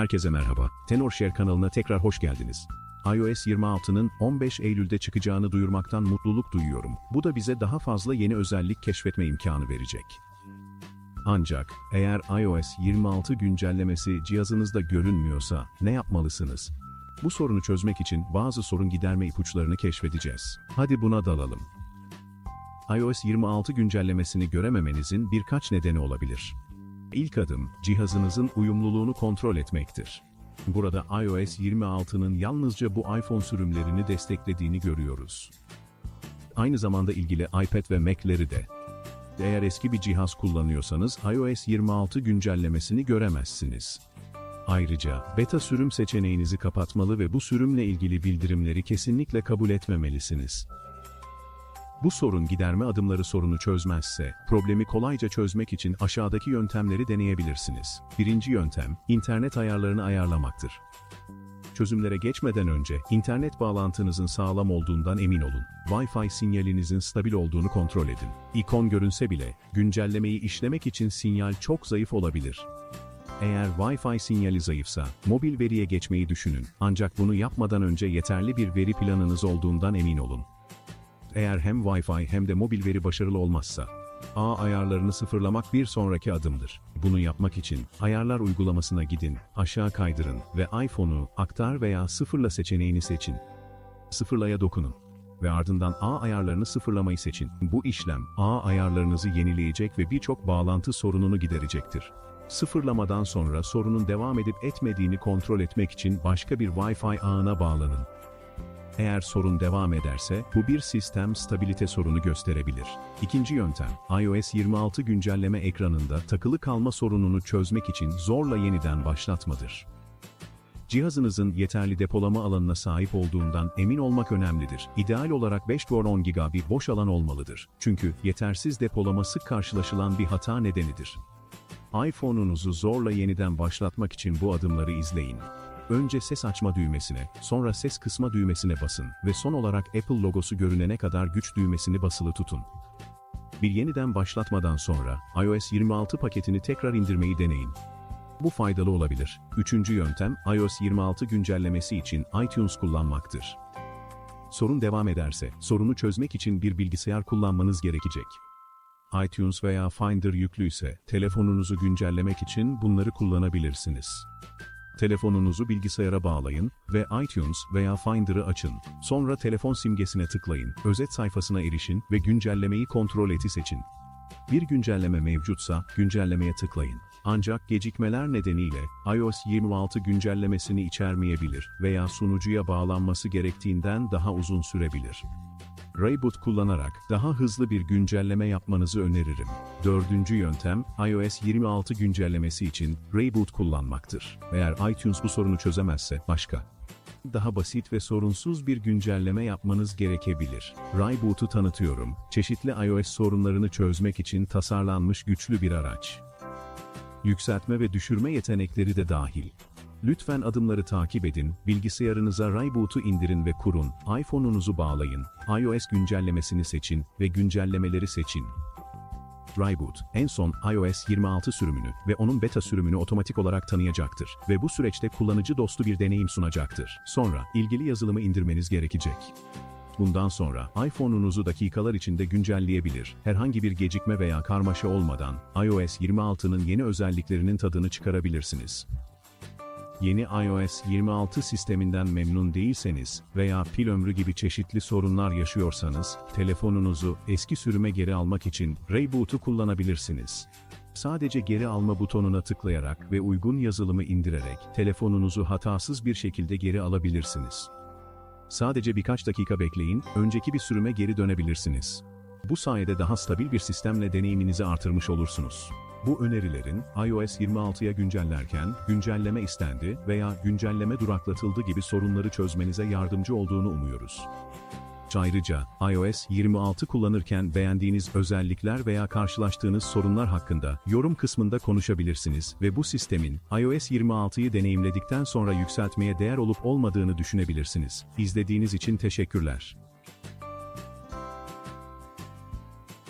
Herkese merhaba. TenorShare kanalına tekrar hoş geldiniz. iOS 26'nın 15 Eylül'de çıkacağını duyurmaktan mutluluk duyuyorum. Bu da bize daha fazla yeni özellik keşfetme imkanı verecek. Ancak eğer iOS 26 güncellemesi cihazınızda görünmüyorsa ne yapmalısınız? Bu sorunu çözmek için bazı sorun giderme ipuçlarını keşfedeceğiz. Hadi buna dalalım. iOS 26 güncellemesini görememenizin birkaç nedeni olabilir. İlk adım, cihazınızın uyumluluğunu kontrol etmektir. Burada iOS 26'nın yalnızca bu iPhone sürümlerini desteklediğini görüyoruz. Aynı zamanda ilgili iPad ve Mac'leri de. Eğer eski bir cihaz kullanıyorsanız iOS 26 güncellemesini göremezsiniz. Ayrıca beta sürüm seçeneğinizi kapatmalı ve bu sürümle ilgili bildirimleri kesinlikle kabul etmemelisiniz. Bu sorun giderme adımları sorunu çözmezse, problemi kolayca çözmek için aşağıdaki yöntemleri deneyebilirsiniz. Birinci yöntem, internet ayarlarını ayarlamaktır. Çözümlere geçmeden önce, internet bağlantınızın sağlam olduğundan emin olun. Wi-Fi sinyalinizin stabil olduğunu kontrol edin. İkon görünse bile, güncellemeyi işlemek için sinyal çok zayıf olabilir. Eğer Wi-Fi sinyali zayıfsa, mobil veriye geçmeyi düşünün. Ancak bunu yapmadan önce yeterli bir veri planınız olduğundan emin olun. Eğer hem Wi-Fi hem de mobil veri başarılı olmazsa, ağ ayarlarını sıfırlamak bir sonraki adımdır. Bunu yapmak için ayarlar uygulamasına gidin, aşağı kaydırın ve iPhone'u aktar veya sıfırla seçeneğini seçin. Sıfırlaya dokunun ve ardından ağ ayarlarını sıfırlamayı seçin. Bu işlem ağ ayarlarınızı yenileyecek ve birçok bağlantı sorununu giderecektir. Sıfırlamadan sonra sorunun devam edip etmediğini kontrol etmek için başka bir Wi-Fi ağına bağlanın. Eğer sorun devam ederse, bu bir sistem stabilite sorunu gösterebilir. İkinci yöntem, iOS 26 güncelleme ekranında takılı kalma sorununu çözmek için zorla yeniden başlatmadır. Cihazınızın yeterli depolama alanına sahip olduğundan emin olmak önemlidir. İdeal olarak 5-10 GB bir boş alan olmalıdır. Çünkü yetersiz depolama sık karşılaşılan bir hata nedenidir. iPhone'unuzu zorla yeniden başlatmak için bu adımları izleyin. Önce ses açma düğmesine, sonra ses kısma düğmesine basın ve son olarak Apple logosu görünene kadar güç düğmesini basılı tutun. Bir yeniden başlatmadan sonra iOS 26 paketini tekrar indirmeyi deneyin. Bu faydalı olabilir. Üçüncü yöntem iOS 26 güncellemesi için iTunes kullanmaktır. Sorun devam ederse, sorunu çözmek için bir bilgisayar kullanmanız gerekecek. iTunes veya Finder yüklüyse, telefonunuzu güncellemek için bunları kullanabilirsiniz. Telefonunuzu bilgisayara bağlayın ve iTunes veya Finder'ı açın. Sonra telefon simgesine tıklayın, özet sayfasına erişin ve güncellemeyi kontrol eti seçin. Bir güncelleme mevcutsa güncellemeye tıklayın. Ancak gecikmeler nedeniyle iOS 26 güncellemesini içermeyebilir veya sunucuya bağlanması gerektiğinden daha uzun sürebilir. Rayboot kullanarak daha hızlı bir güncelleme yapmanızı öneririm. Dördüncü yöntem, iOS 26 güncellemesi için Rayboot kullanmaktır. Eğer iTunes bu sorunu çözemezse, başka. Daha basit ve sorunsuz bir güncelleme yapmanız gerekebilir. Rayboot'u tanıtıyorum. Çeşitli iOS sorunlarını çözmek için tasarlanmış güçlü bir araç. Yükseltme ve düşürme yetenekleri de dahil. Lütfen adımları takip edin, bilgisayarınıza Rayboot'u indirin ve kurun, iPhone'unuzu bağlayın, iOS güncellemesini seçin ve güncellemeleri seçin. Rayboot, en son iOS 26 sürümünü ve onun beta sürümünü otomatik olarak tanıyacaktır ve bu süreçte kullanıcı dostu bir deneyim sunacaktır. Sonra, ilgili yazılımı indirmeniz gerekecek. Bundan sonra iPhone'unuzu dakikalar içinde güncelleyebilir. Herhangi bir gecikme veya karmaşa olmadan iOS 26'nın yeni özelliklerinin tadını çıkarabilirsiniz. Yeni iOS 26 sisteminden memnun değilseniz veya pil ömrü gibi çeşitli sorunlar yaşıyorsanız, telefonunuzu eski sürüme geri almak için Rayboot'u kullanabilirsiniz. Sadece geri alma butonuna tıklayarak ve uygun yazılımı indirerek telefonunuzu hatasız bir şekilde geri alabilirsiniz. Sadece birkaç dakika bekleyin, önceki bir sürüme geri dönebilirsiniz. Bu sayede daha stabil bir sistemle deneyiminizi artırmış olursunuz. Bu önerilerin iOS 26'ya güncellerken güncelleme istendi veya güncelleme duraklatıldı gibi sorunları çözmenize yardımcı olduğunu umuyoruz. Ayrıca iOS 26 kullanırken beğendiğiniz özellikler veya karşılaştığınız sorunlar hakkında yorum kısmında konuşabilirsiniz ve bu sistemin iOS 26'yı deneyimledikten sonra yükseltmeye değer olup olmadığını düşünebilirsiniz. İzlediğiniz için teşekkürler.